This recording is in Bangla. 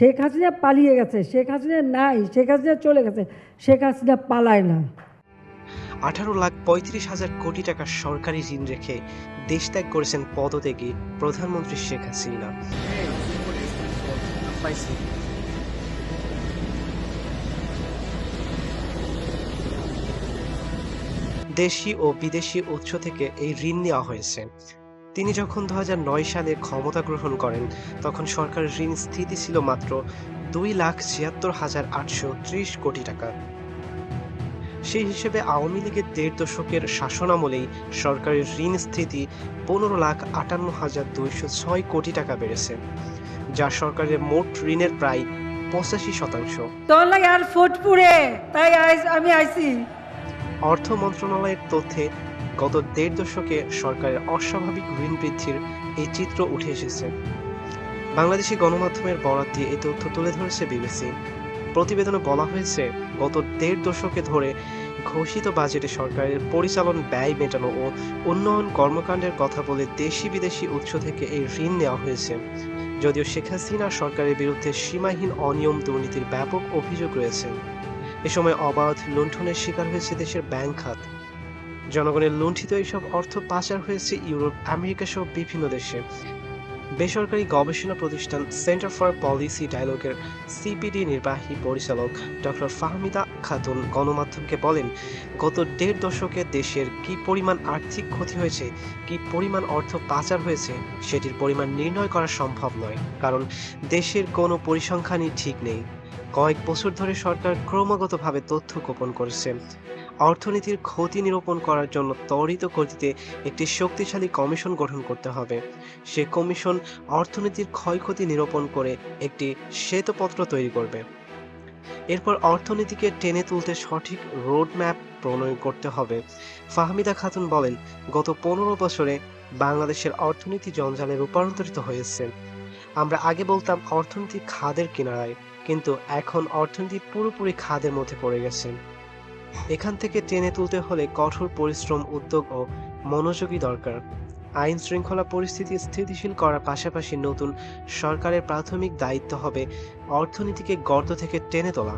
শেখ হাসিনা পালিয়ে গেছে, শেখ হাসিনা নাই, শেখ হাসিনা চলে গেছে, শেখ হাসিনা পালায় না। আঠারো লাখ পঁয়ত্রিশ হাজার কোটি টাকার সরকারি ঋণ রেখে দেশ ত্যাগ করেছেন পদত্যাগী প্রধানমন্ত্রী শেখ হাসিনা। দেশি ও বিদেশি উৎস থেকে এই ঋণ নেওয়া হয়েছে। তিনি যখন দু হাজার নয় সালে ক্ষমতা গ্রহণ করেন তখন সরকারের ঋণ স্থিতি ছিল মাত্র দুই লাখ ছিয়াত্তর হাজার আটশো ত্রিশ কোটি টাকা। সেই হিসেবে আওয়ামী লীগের দেড় দশকের শাসনামলেই সরকারের ঋণ স্থিতি পনেরো লাখ আটান্ন হাজার দুইশো ছয় কোটি টাকা বেড়েছে যা সরকারের মোট ঋণের প্রায় পঁচাশি শতাংশ। আর ফুটপুরে তাই আমি আইছি। অর্থ মন্ত্রণালয়ের তথ্যে গত দেড় দশকে সরকারের অস্বাভাবিক ঋণ বৃদ্ধির এই চিত্র উঠে এসেছে। বাংলাদেশি গণমাধ্যমের বরাত দিয়ে এই তথ্য তুলে ধরেছে বিবিসি। প্রতিবেদনে বলা হয়েছে, গত দেড় দশকে ধরে ঘোষিত বাজেটে সরকারের পরিচালন, ব্যয় মেটানো ও উন্নয়ন কর্মকাণ্ডের কথা বলে দেশি বিদেশি উৎস থেকে এই ঋণ নেওয়া হয়েছে। যদিও শেখ হাসিনা সরকারের বিরুদ্ধে সীমাহীন অনিয়ম দুর্নীতির ব্যাপক অভিযোগ রয়েছে। এ সময় অবাধ লুণ্ঠনের শিকার হয়েছে দেশের ব্যাংক খাত। জনগণের লুণ্ঠিত এইসব অর্থ পাচার হয়েছে ইউরোপ, আমেরিকা সহ বিভিন্ন দেশে। বেসরকারি গবেষণা প্রতিষ্ঠান সেন্টার ফর পলিসি ডায়ালগের সিপিডি নির্বাহী পরিচালক ডক্টর ফাহমিদা খাতুন গণমাধ্যমকে বলেন, গত দেড় দশকে দেশের কি পরিমাণ আর্থিক ক্ষতি হয়েছে, কি পরিমাণ অর্থ পাচার হয়েছে, সেটির পরিমাণ নির্ণয় করা সম্ভব নয়, কারণ দেশের কোনো পরিসংখ্যানই ঠিক নেই। কয়েক বছর ধরে সরকার ক্রমাগতভাবে তথ্য গোপন করেছে। অর্থনীতির ক্ষতি নিরূপণ করার জন্য ত্বরিত গতিতে একটি শক্তিশালী কমিশন গঠন করতে হবে। সে কমিশন অর্থনীতির ক্ষয়ক্ষতি নিরূপণ করে একটি শ্বেতপত্র তৈরি করবে। এরপর অর্থনীতিকে টেনে তুলতে সঠিক রোডম্যাপ প্রণয়ন করতে হবে। ফাহমিদা খাতুন বলেন, গত পনেরো বছরে বাংলাদেশের অর্থনীতি জঞ্জালে রূপান্তরিত হয়েছে। আমরা আগে বলতাম অর্থনীতি খাদের কিনারায়, কিন্তু এখন অর্থনীতি পুরোপুরি খাদের মধ্যে পড়ে গেছে। এখান থেকে টেনে তুলতে হলে কঠোর পরিশ্রম, উদ্যোগ ও মনোযোগী দরকার। আইন শৃঙ্খলা পরিস্থিতি স্থিতিশীল করার পাশাপাশি নতুন সরকারের প্রাথমিক দায়িত্ব হবে অর্থনীতিকে গর্ত থেকে টেনে তোলা।